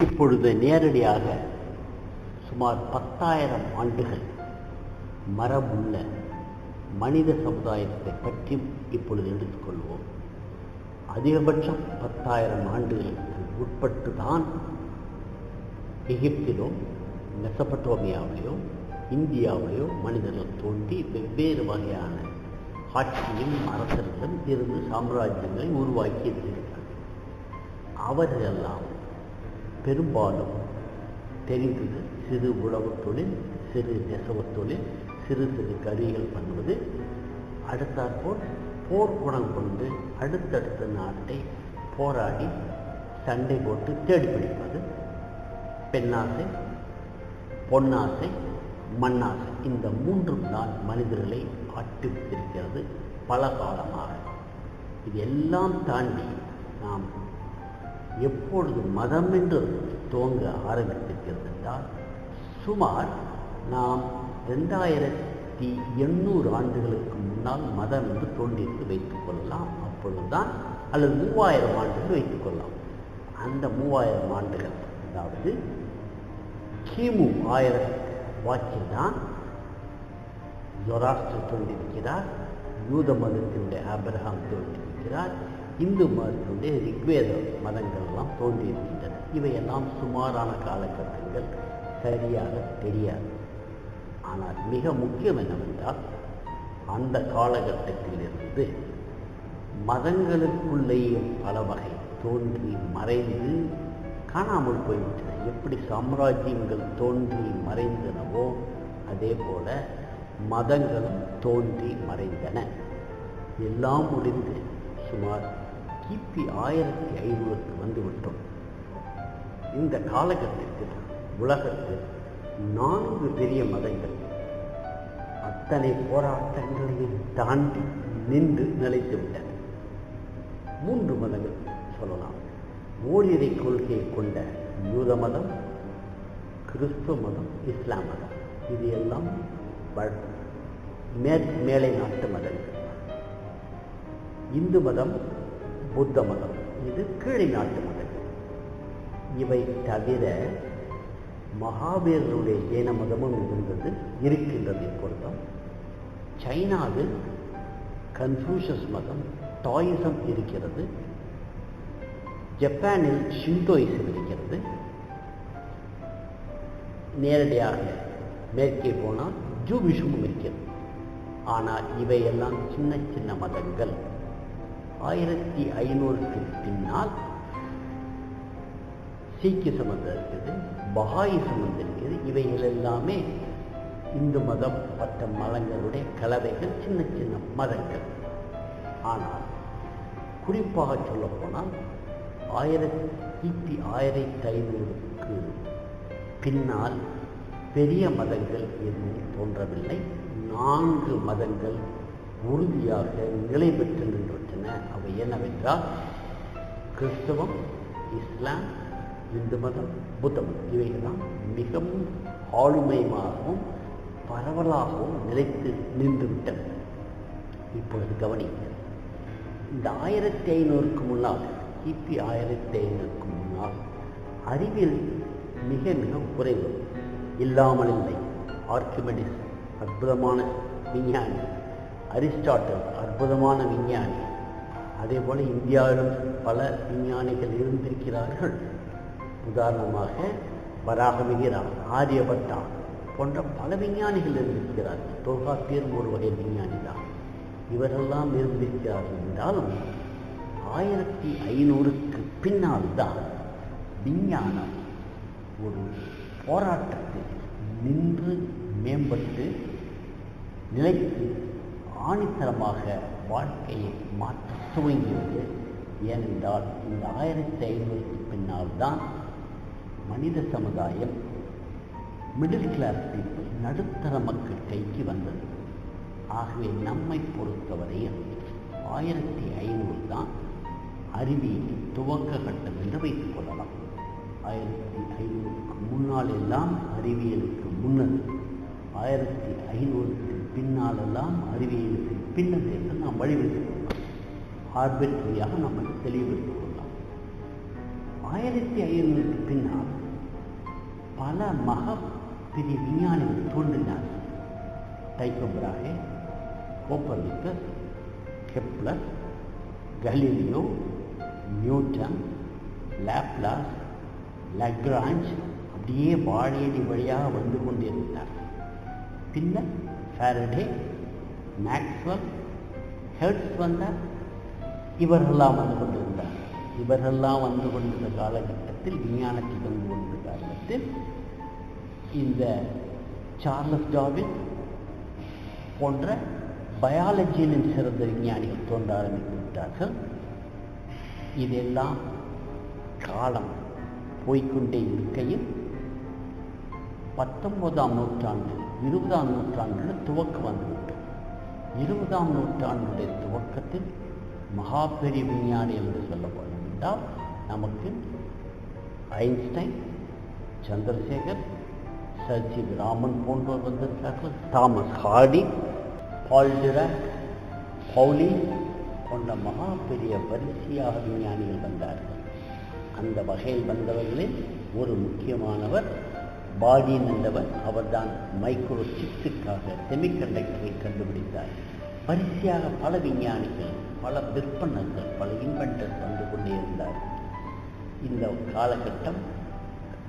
இப்பொழுது நேரடியாக சுமார் பத்தாயிரம் ஆண்டுகள் மரபுள்ள மனித சமுதாயத்தை பற்றி இப்பொழுது எடுத்துக்கொள்வோம் அதிகபட்சம் பத்தாயிரம் ஆண்டுகளுக்கு உட்பட்டு தான் எகிப்திலோ மெசபட்டோமியாவிலோ இந்தியாவிலோ மனிதர்கள் தோன்றி வெவ்வேறு வகையான ஆட்சியும் அரசர்களும் இருந்து சாம்ராஜ்யங்களை உருவாக்கி இருக்கிறார்கள் அவர்களெல்லாம் பெரும்பாலும் தெரிந்தது சிறு உழவு தொழில் சிறு நெசவுத் தொழில் சிறு சிறு கருவிகள் பண்ணுவது. அடுத்தாற்போல் போர் குணம் கொண்டு அடுத்தடுத்த நாட்டை போராடி சண்டை போட்டு தேடி பிடிப்பது. பெண்ணாசை பொன்னாசை மண்ணாசை இந்த மூன்றும் தான் மனிதர்களை ஆட்டுவித்திருக்கிறது பல காலமாக இது எல்லாம் தாண்டி நாம் எப்பொழுது மதம் என்று துவங்க ஆரம்பித்திருக்கிறது என்றால் சுமார் நாம் ரெண்டாயிரத்தி எண்ணூறு ஆண்டுகளுக்கு முன்னால் மதம் என்று தோன்றியிருக்கு வைத்துக் கொள்ளலாம். அப்பொழுதுதான் அல்லது மூவாயிரம் ஆண்டுகள் வைத்துக் கொள்ளலாம். அந்த மூவாயிரம் ஆண்டுகள் அதாவது கிமு ஆயிரம் வாக்கில் தான் ஜொராஸ்டர் தோன்றியிருக்கிறார் யூத மதத்தினுடைய ஆபிரகாம் தோன்றியிருக்கிறார் இந்து மதத்தினுடைய ரிக்வேத மதங்கள்லாம் தோன்றியிருக்கின்றன. இவையெல்லாம் சுமாரான காலகட்டங்கள். சரியாக தெரியாது. ஆனால் மிக முக்கியம் என்னவென்றால் அந்த காலகட்டத்திலிருந்து மதங்களுக்குள்ளேயும் பல வகை தோன்றி மறைந்து காணாமல் போய்விட்டன. எப்படி சாம்ராஜ்யங்கள் தோன்றி மறைந்தனவோ அதே போல மதங்களும் தோன்றி மறைந்தன. எல்லாம் முடிந்து சுமார் கிபி ஆயிரத்தி ஐநூறுக்கு வந்துவிட்டோம். இந்த காலகட்டத்தில் உலகத்தில் நான்கு பெரிய மதங்கள் அத்தனை போராட்டங்களையும் தாண்டி நின்று நிலைத்து விட்டன. மூன்று மதங்கள் சொல்லலாம். ஓரிரை கொள்கையை கொண்ட யூத மதம் கிறிஸ்துவ மதம் இஸ்லாம் மதம். இது எல்லாம் மேற்கு மேலை நாட்டு மதங்கள். இந்து மதம் புத்த மதம். இது கீழே நாட்டு மதங்கள் இவை தவிர மகாவீரருடைய ஜெயின மதமும் இருந்தது இருக்கின்றது இப்பொழுதும் சைனாவில் கன்ஃபூஷஸ் மதம் டாயிசம் இருக்கிறது. ஜப்பானில் ஷிண்டோயிசம் இருக்கிறது. நேரடியாக மேற்கே போனால் ஜூவிஷமும் இருக்கிறது. ஆனால் இவையெல்லாம் சின்ன சின்ன மதங்கள். ஆயிரத்தி ஐநூறுக்கு பின்னால் சீக்கிய சமந்தம் இருக்குது பஹாய சமந்தம் இருக்குது. இவைகள் எல்லாமே இந்து மதம் மற்ற மதங்களுடைய கலவைகள் சின்ன சின்ன மதங்கள். ஆனால் குறிப்பாக சொல்லப்போனால் ஆயிரத்தி கிபி ஆயிரத்தி ஐநூறுக்கு பின்னால் பெரிய மதங்கள் எதுவும் தோன்றவில்லை. நான்கு மதங்கள் உறுதியாக நிலை பெற்று நின்றுவிட்டன அவை என்னவென்றால் கிறிஸ்தவம் இஸ்லாம் இந்து மதம் புத்த மதம் இவைகள்தான் மிகவும் ஆளுமையாகவும் பரவலாகவும் நிலைத்து நின்றுவிட்டன. இப்பொழுது கவனிக்க இந்த ஆயிரத்தி ஐநூறுக்கு முன்னால் கிபி ஆயிரத்தி ஐநூறுக்கு முன்னால் அறிவில் மிக மிக குறைவு இல்லாமல் இல்லை ஆர்கிமெடிஸ் அற்புதமான விஞ்ஞானி அரிஸ்டாட்டல் அற்புதமான விஞ்ஞானி. அதே போல் இந்தியாவிலும் பல விஞ்ஞானிகள் இருந்திருக்கிறார்கள். உதாரணமாக வராகமிகிரா ஆரியபட்டா போன்ற பல விஞ்ஞானிகள் இருந்திருக்கிறார்கள் தொல்காப்பியர் ஒரு வகை விஞ்ஞானி தான். இவரெல்லாம் இருந்திருக்கிறார்கள் என்றாலும் ஆயிரத்தி ஐநூறுக்கு பின்னால் தான் விஞ்ஞானம் ஒரு போராட்டத்தில் நின்று மேம்பட்டு நிலைத்து ஆணித்தரமாக வாழ்க்கையை மாற்ற துவங்கியது ஏனென்றால் இந்த ஆயிரத்தி ஐநூறுக்கு பின்னால் தான் மனித சமுதாயம் மிடில் கிளாஸ் பீப்புள் நடுத்தர மக்கள் கைக்கு வந்தது. ஆகவே நம்மை பொறுத்தவரையில் ஆயிரத்தி ஐநூறு தான் அறிவியலின் துவக்க கட்டம் என்று வைத்துக் கொள்ளலாம். ஆயிரத்தி ஐநூறுக்கு முன்னால் எல்லாம் அறிவியலுக்கு முன்னது. ஆயிரத்தி ஐநூறுக்கு பின்னாலெல்லாம் அறிவியலுக்கு பின்னது நாம் வழிவகுத்துக் கொள்ளலாம். ஆர்பிட்ரியாக நம்ம தெளிவுபடுத்திக் கொள்ளலாம். ஆயிரத்தி ஐநூறுக்கு பின்னால் பல மக பெரிய விஞ்ஞானிகள் தோன்றினார் Tycho Brahe Copernicus Kepler Galileo Newton Laplace Lagrange அப்படியே வாழையடி வழியாக வந்து கொண்டிருந்தார் பின்னர் ஃபாரடே மேக்ஸ்வெல் ஹெர்ட்ஸ் வந்தார். இவரெல்லாம் வந்து கொண்டிருந்தார். இவரெல்லாம் வந்து கொண்டிருந்த காலகட்டத்தில் விஞ்ஞானத்தில் வந்து கொண்டிருந்த காலத்தில் இந்த சார்லஸ் டாவின் போன்ற பயாலஜியிலும் சிறந்த விஞ்ஞானிகள் தோன்ற ஆரம்பித்து விட்டார்கள். இதெல்லாம் காலம் போய்க்கொண்டே இருக்கையில் பத்தொன்பதாம் நூற்றாண்டு இருபதாம் நூற்றாண்டில் துவக்கம் வந்துவிட்டது. இருபதாம் நூற்றாண்டுடைய துவக்கத்தில் மகா பெரிய விஞ்ஞானி என்று சொல்லப்படும் என்றால் நமக்கு ஐன்ஸ்டைன் சந்திரசேகர் சர்ஜி ராமன் போன்றோர் வந்திருக்கிறார்கள். Thomas Hardy Paul Dirac Pauli போன்ற மகா பெரிய வரிசையாக விஞ்ஞானிகள் வந்தார்கள். அந்த வகையில் வந்தவர்களில் ஒரு முக்கியமானவர் பாடின் என்றவர் அவர்தான் மைக்ரோ சிப்ஸுக்காக செமிகண்டக்டரை கண்டுபிடித்தார். பரிசையாக பல விஞ்ஞானிகள் பல விற்பனங்கள் பல இன்வென்டர்ஸ் வந்து கொண்டே இருந்தார் இந்த காலகட்டம்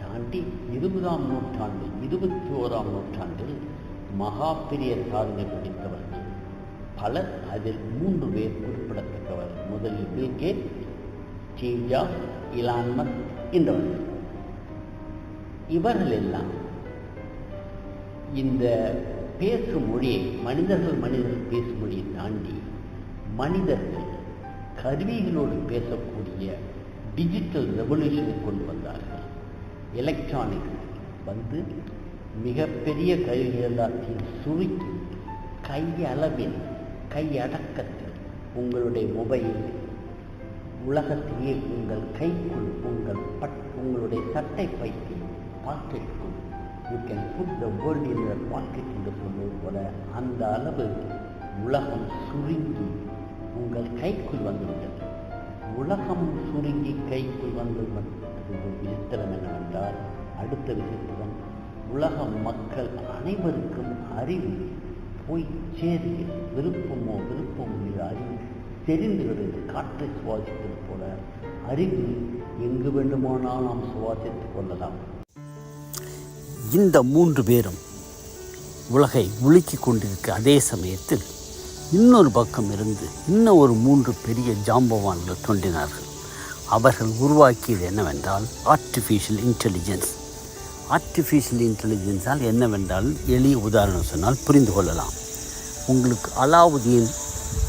தாண்டி இருபதாம் நூற்றாண்டு இருபத்தி ஓராம் நூற்றாண்டில் மகா பெரிய சாதனை படித்தவர்கள். பலர் அதில் மூன்று பேர் குறிப்பிடத்தக்கவர். முதலில் பில்கே கேட் இலான்மத் என்றவர்கள். இவர்கள் எல்லாம் இந்த பேசும் மொழியை மனிதர்கள் மனிதர்கள் பேசும் மொழியை தாண்டி மனிதர்கள் கருவிகளோடு பேசக்கூடிய டிஜிட்டல் ரெவல்யூஷனை கொண்டு வந்தார்கள். எலக்ட்ரானிக் வந்து மிகப்பெரிய கருவிகள் எல்லாத்தையும் சுருக்கி கையளவில் கையடக்கத்தில் உங்களுடைய மொபைல் உலகத்தையே உங்கள் கைக்குள் உங்கள் பட் உங்களுடைய சட்டை பைக்கு பாக்கெட்டுக்குள் you can put the world in the pocket என்று சொல்வது போல அந்த அளவு உலகம் சுருங்கி உங்கள் கைக்குள் வந்துவிட்டது. உலகம் சுருங்கி கைக்குள் வந்து விசித்திரம் என்னவென்றால் அடுத்த விசித்திரம் உலக மக்கள் அனைவருக்கும் அறிவு போய் சேருகிற விருப்பமோ விருப்பமோ இது அறிவு தெரிந்து காற்றை சுவாசிப்பது போல அறிவு எங்கு வேண்டுமானால் நாம் சுவாசித்துக் கொள்ளலாம். இந்த மூன்று பேரும் உலகை உலுக்கி கொண்டிருக்க அதே சமயத்தில் இன்னொரு பக்கம் இருந்து இன்னும் ஒரு மூன்று பெரிய ஜாம்பவான்கள் தோன்றினார்கள். அவர்கள் உருவாக்கியது என்னவென்றால் ஆர்டிஃபிஷியல் இன்டெலிஜென்ஸ் ஆர்டிஃபிஷியல் இன்டெலிஜென்ஸால் என்னவென்றால் எளிய உதாரணம் சொன்னால் புரிந்து கொள்ளலாம். உங்களுக்கு அலாவுதீன்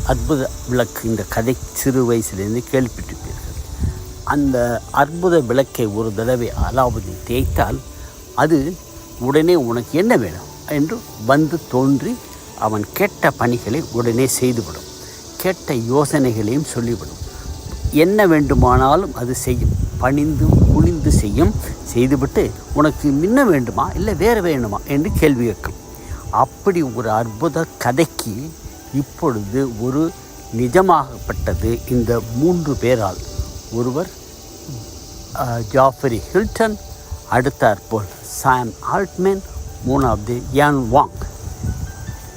அற்புத விளக்கு இந்த கதை சிறு வயசுலேருந்து கேள்விப்பட்டிருப்பீர்கள். அந்த அற்புத விளக்கை ஒரு தடவை அலாவுதீன் தேய்த்தால் அது உடனே உனக்கு என்ன வேணும்? என்று வந்து தோன்றி அவன் கெட்ட பணிகளை உடனே செய்துவிடும். கெட்ட யோசனைகளையும் சொல்லிவிடும். என்ன வேண்டுமானாலும் அது செய்யும். பணிந்து குனிந்து செய்யும். செய்துவிட்டு உனக்கு முன்ன வேண்டுமா? இல்லை வேறு வேணுமா? என்று கேள்வி கேட்கும். அப்படி ஒரு அற்புத கதைக்கு இப்பொழுது ஒரு நிஜமாகப்பட்டது இந்த மூன்று பேரால். ஒருவர் ஜாஃபரி ஹில்டன் அடுத்தாற்போல் சாம் ஆல்ட்மேன் மூணாவது யான் வாங்.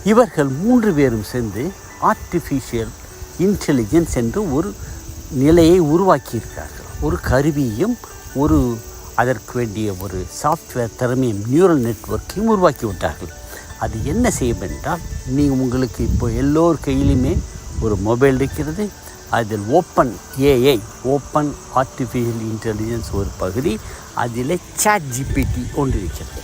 இவர்கள் மூன்று பேரும் சேர்ந்து ஆர்டிஃபிஷியல் இன்டெலிஜென்ஸ் என்று ஒரு நிலையை உருவாக்கியிருக்கிறார்கள். ஒரு கருவியும் ஒரு அதற்கு வேண்டிய ஒரு சாஃப்ட்வேர் திறமையும் நியூரல் நெட்வொர்க்கையும் உருவாக்கி விட்டார்கள். அது என்ன செய்யும் என்றால் நீங்கள் உங்களுக்கு இப்போ எல்லோர் கையிலுமே ஒரு மொபைல் இருக்கிறது அதில் open AI open artificial intelligence ஒரு பகுதி அதில் சாட் ஜிபிடி ஒன்று இருக்கிறது.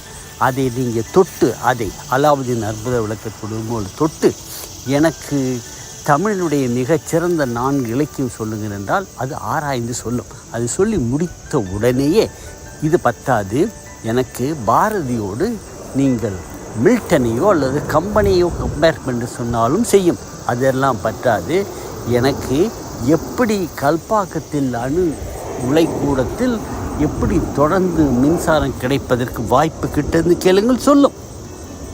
அதை நீங்கள் தொட்டு அதை அலாவுதீன் அற்புத விளக்கத்துடன் போல் தொட்டு எனக்கு தமிழினுடைய மிகச்சிறந்த நான்கு இலக்கியம் சொல்லுங்கள் என்றால் அது ஆராய்ந்து சொல்லும். அது சொல்லி முடித்த உடனேயே இது பத்தாது. எனக்கு பாரதியோடு நீங்கள் மில்டனையோ அல்லது கம்பெனியோ கம்பேர் பண்ணி சொன்னாலும் செய்யும். அதெல்லாம் பற்றாது எனக்கு எப்படி கல்பாக்கத்தில் அணு உலைக்கூடத்தில் எப்படி தொடர்ந்து மின்சாரம் கிடைப்பதற்கு வாய்ப்பு கிட்டது கேளுங்கள் சொல்லும்.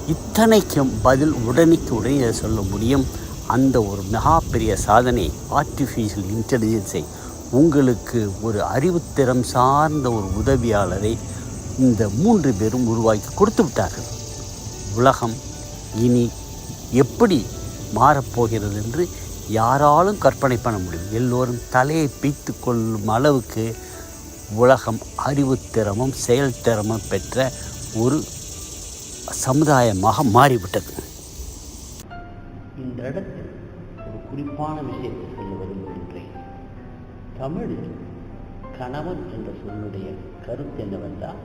இத்தனைக்கும் பதில் உடனுக்கு உடனே சொல்ல முடியும். அந்த ஒரு மிகா பெரிய சாதனை ஆர்டிஃபிஷியல் இன்டெலிஜென்ஸை உங்களுக்கு ஒரு அறிவுத்திறம் சார்ந்த ஒரு உதவியாளரை இந்த மூன்று பேரும் உருவாக்கி கொடுத்து விட்டார்கள். உலகம் இனி எப்படி மாறப்போகிறது என்று யாராலும் கற்பனை பண்ண முடியும். எல்லோரும் தலையை பீத்து கொள்ளும் அளவுக்கு உலகம் அறிவுத்திறமும் செயல்திறமும் பெற்ற ஒரு சமுதாயமாக மாறிவிட்டது. இந்த இடத்தில் ஒரு குறிப்பான விஷயத்தை சொல்ல விரும்புகின்றேன். தமிழில் கணவன் என்ற சொல்லுடைய கருத்து என்னவென்றால்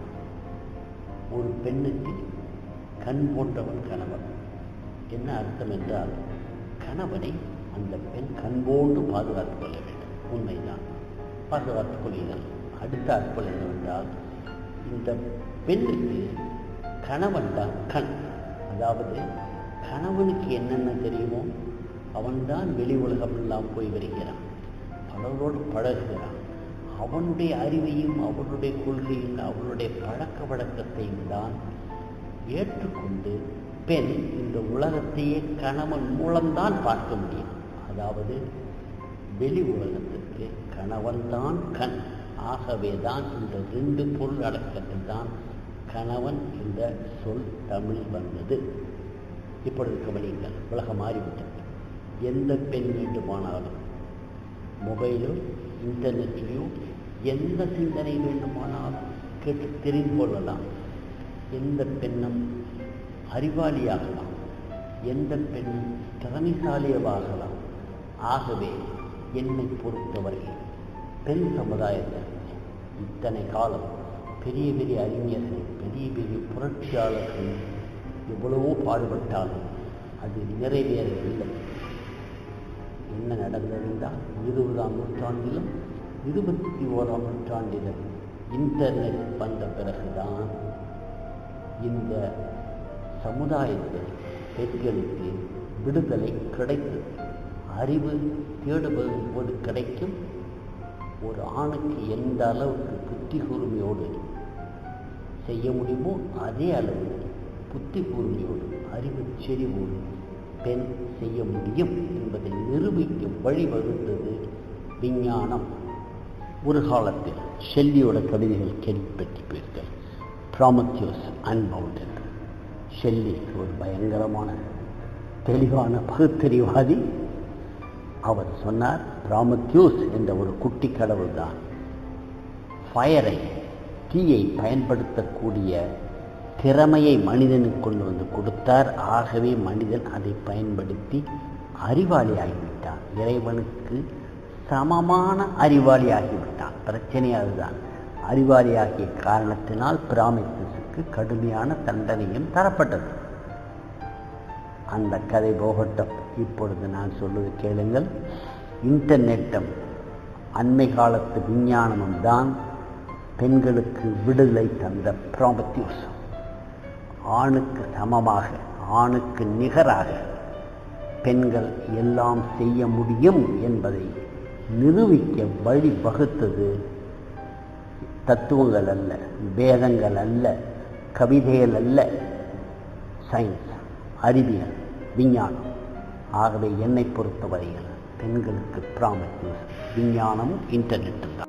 ஒரு பெண்ணுக்கு கண் போன்றவன் கணவன். என்ன அர்த்தம் என்றால் கணவனை அந்த பெண் கண்போன்று பாதுகாத்துக் கொள்ள வேண்டும். உண்மைதான். பாதுகாத்துக் கொள்கிறான் அடுத்த அற்பல் என்னவென்றால் இந்த பெண்ணுக்கு கணவன் தான் கண். அதாவது கணவனுக்கு என்னென்ன தெரியுமோ அவன்தான் வெளி உலகம் எல்லாம் போய் வருகிறான். பலரோடு பழகுகிறான். அவனுடைய அறிவையும் அவனுடைய கொள்கையும் அவனுடைய பழக்க வழக்கத்தையும் தான் ஏற்றுக்கொண்டு பெண் இந்த உலகத்தையே கணவன் மூலம்தான் பார்க்க முடியும். அதாவது வெளி உலகத்திற்கு கணவன்தான் கண். ஆகவே தான் இந்த ரெண்டு பொருள் அடக்கத்தில் தான் கணவன் என்ற சொல் தமிழ் வந்தது. இப்பொழுது கவனிங்கள் உலகம் மாறிவிட்டது. எந்த பெண் வேண்டுமானாலும் மொபைலோ இன்டர்நெட்லையும் எந்த சிந்தனை வேண்டுமானாலும் கேட்டு தெரிந்து கொள்ளலாம். எந்த பெண்ணும் அறிவாளியாகலாம். எந்த பெண்ணும் திறமைசாலியவாகலாம். ஆகவே என்னை பொறுத்தவரை பெண் சமுதாயத்தில் இத்தனை காலம் பெரிய பெரிய அறிஞர்கள் பெரிய பெரிய புரட்சியாளர்கள் எவ்வளவோ பாடுபட்டாலும் அது நிறைவேறவில்லை என்ன நடந்தது இருபதாம் நூற்றாண்டிலும் இருபத்தி ஓராம் நூற்றாண்டிலும் இன்டர்நெட் வந்த பிறகுதான் இந்த சமுதாயத்தில் பெண்களுக்கு விடுதலை கிடைத்தது. அறிவு தேடுவது போது கிடைக்கும். ஒரு ஆணுக்கு எந்த அளவுக்கு புத்தி கூர்மையோடு செய்ய முடியுமோ அதே அளவு புத்தி கூர்மையோடு அறிவு செறிவோடு பெண் செய்ய முடியும் என்பதை நிரூபிக்கும் வழிவகுத்தது விஞ்ஞானம். ஒரு காலத்தில் ஷெல்லியோட கவிதைகள் கேள்விப்பட்டிருப்பீர்கள் ப்ராமத்தியோஸ் அன்பவுண்டன் ஷெல்லி ஒரு பயங்கரமான தெளிவான பகுத்தறிவாதி. அவர் சொன்னார் பிராமக்யூஸ் என்ற ஒரு குட்டி கடவுள் தான் ஃபயரை தீயை பயன்படுத்தக்கூடிய திறமையை மனிதனுக்கு கொண்டு வந்து கொடுத்தார். ஆகவே மனிதன் அதை பயன்படுத்தி அறிவாளி ஆகிவிட்டான் இறைவனுக்கு சமமான அறிவாளி ஆகிவிட்டான் பிரச்சனை அதுதான். அறிவாளியாகிய காரணத்தினால் பிராமித்துக்கு கடுமையான தண்டனையும் தரப்பட்டது. அந்த கதை போகட்டும். இப்பொழுது நான் சொல்வது கேளுங்கள். இன்டர்நெட்டும் அண்மை காலத்து விஞ்ஞானமும் தான் பெண்களுக்கு விடுதலை தந்த ப்ராமத்யூஸ் ஆணுக்கு சமமாக ஆணுக்கு நிகராக பெண்கள் எல்லாம் செய்ய முடியும் என்பதை நிரூபிக்க வழி வகுத்தது தத்துவங்கள் அல்ல வேதங்கள் அல்ல கவிதைகள் அல்ல சயின்ஸ் அறிவியல் விஞ்ஞானம். ஆகவே என்னை பொறுத்தவரையில் பெண்களுக்கு பிராமத்யூஸ் விஞ்ஞானமும் இன்டர்நெட்டு தான்.